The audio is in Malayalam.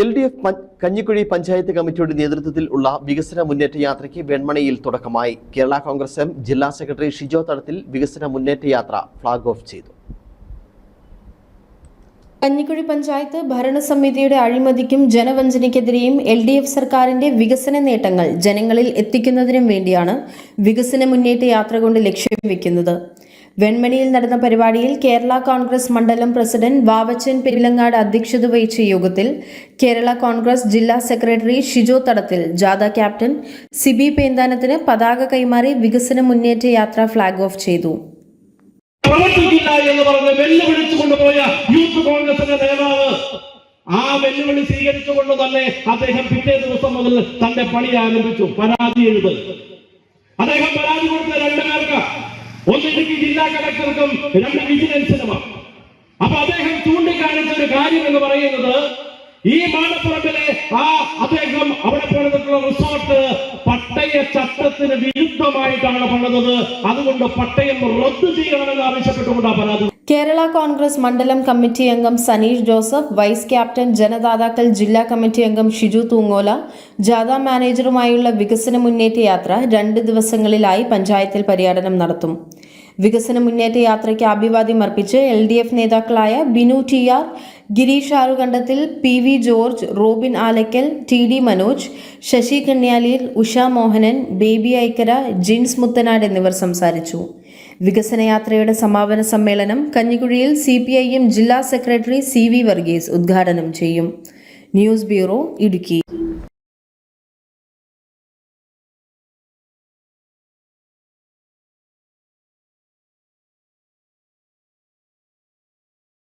L D F Kanjikuzhi panchayat കമ്മിറ്റിയുടെ നേതൃത്വത്തിൽ ഉള്ള വികസന മുന്നേറ്റ യാത്രയ്ക്ക് വെൺമണിയിൽ തുടക്കമായി. കേരള കോൺഗ്രസ് എം ജില്ലാ സെക്രട്ടറി ഷിജോ തടത്തിൽ വികസന മുന്നേറ്റ യാത്ര ഫ്ളാഗ് ഓഫ് ചെയ്തു. കഞ്ഞിക്കുഴി പഞ്ചായത്ത് ഭരണസമിതിയുടെ അഴിമതിക്കും ജനവഞ്ചനയ്ക്കെതിരെയും എൽ ഡി എഫ് സർക്കാരിന്റെ വികസന നേട്ടങ്ങൾ ജനങ്ങളിൽ എത്തിക്കുന്നതിനും വേണ്ടിയാണ് വികസന മുന്നേറ്റ യാത്ര കൊണ്ട് ലക്ഷ്യം വെക്കുന്നത്. വെൺമണിയിൽ നടന്ന പരിപാടിയിൽ കേരള കോൺഗ്രസ് മണ്ഡലം പ്രസിഡന്റ് വാവച്ചൻ പെരിലങ്ങാട് അധ്യക്ഷത വഹിച്ച യോഗത്തിൽ കേരള കോൺഗ്രസ് ജില്ലാ സെക്രട്ടറി ഷിജോ തടത്തിൽ ജാഥ ക്യാപ്റ്റൻ സിബി പേന്താനത്തിന് പതാക കൈമാറി വികസന മുന്നേറ്റ യാത്ര ഫ്ളാഗ് ഓഫ് ചെയ്തു. എന്ന് പറഞ്ഞ് വെല്ലുവിളിച്ചു കൊണ്ടുപോയ യൂത്ത് കോൺഗ്രസിന്റെ നേതാവ്. ആ വെല്ലുവിളി സ്വീകരിച്ചുകൊണ്ട് തന്നെ അദ്ദേഹം പിറ്റേ ദിവസം മുതൽ തന്റെ പണി ആരംഭിച്ചു. പരാതി എഴുത്. അദ്ദേഹം പരാതി കൊടുത്ത രണ്ടു പേർക്ക്. ഒന്ന് ഇടുക്കി ജില്ലാ കളക്ടർക്കും രണ്ട് വിജിലൻസിനുമാണ് അപ്പൊ അദ്ദേഹം ചൂണ്ടിക്കാണിച്ച ഒരു കാര്യം എന്ന് പറയുന്നത് ഈ മാനപ്പുറത്തിലെ ആ അദ്ദേഹം അവിടെ പണിതിട്ടുള്ള റിസോർട്ട് ചട്ടത്തിന് വിരുദ്ധമായിട്ടാണ് പണിതത് അതുകൊണ്ട് പട്ടയം റദ്ദു ചെയ്യണമെന്ന് ആവശ്യപ്പെട്ടുകൊണ്ടാണ് പരാതി കേരള കോൺഗ്രസ് മണ്ഡലം കമ്മിറ്റി അംഗം സനീഷ് ജോസഫ് വൈസ് ക്യാപ്റ്റൻ ജനദാതാക്കൾ ജില്ലാ കമ്മിറ്റി അംഗം ഷിജു തൂങ്ങോല ജാഥ മാനേജറുമായുള്ള വികസന മുന്നേറ്റ യാത്ര രണ്ട് ദിവസങ്ങളിലായി പഞ്ചായത്തിൽ പര്യടനം നടത്തും. വികസന മുന്നേറ്റ യാത്രയ്ക്ക് അഭിവാദ്യം അർപ്പിച്ച് എൽ ഡി എഫ് നേതാക്കളായ Binu T R Gireesh Arukandathil P V George Robin Alakkal T D Manoj Sasi Kanyalil Usha Mohanan Baby Aikkara Jins Muthanad എന്നിവർ സംസാരിച്ചു. വികസന യാത്രയുടെ സമാപന സമ്മേളനം കഞ്ഞിക്കുഴിയിൽ സി പി ഐ എം ജില്ലാ സെക്രട്ടറി സി വി വർഗീസ് ഉദ്ഘാടനം ചെയ്യും. News bureau Idukki.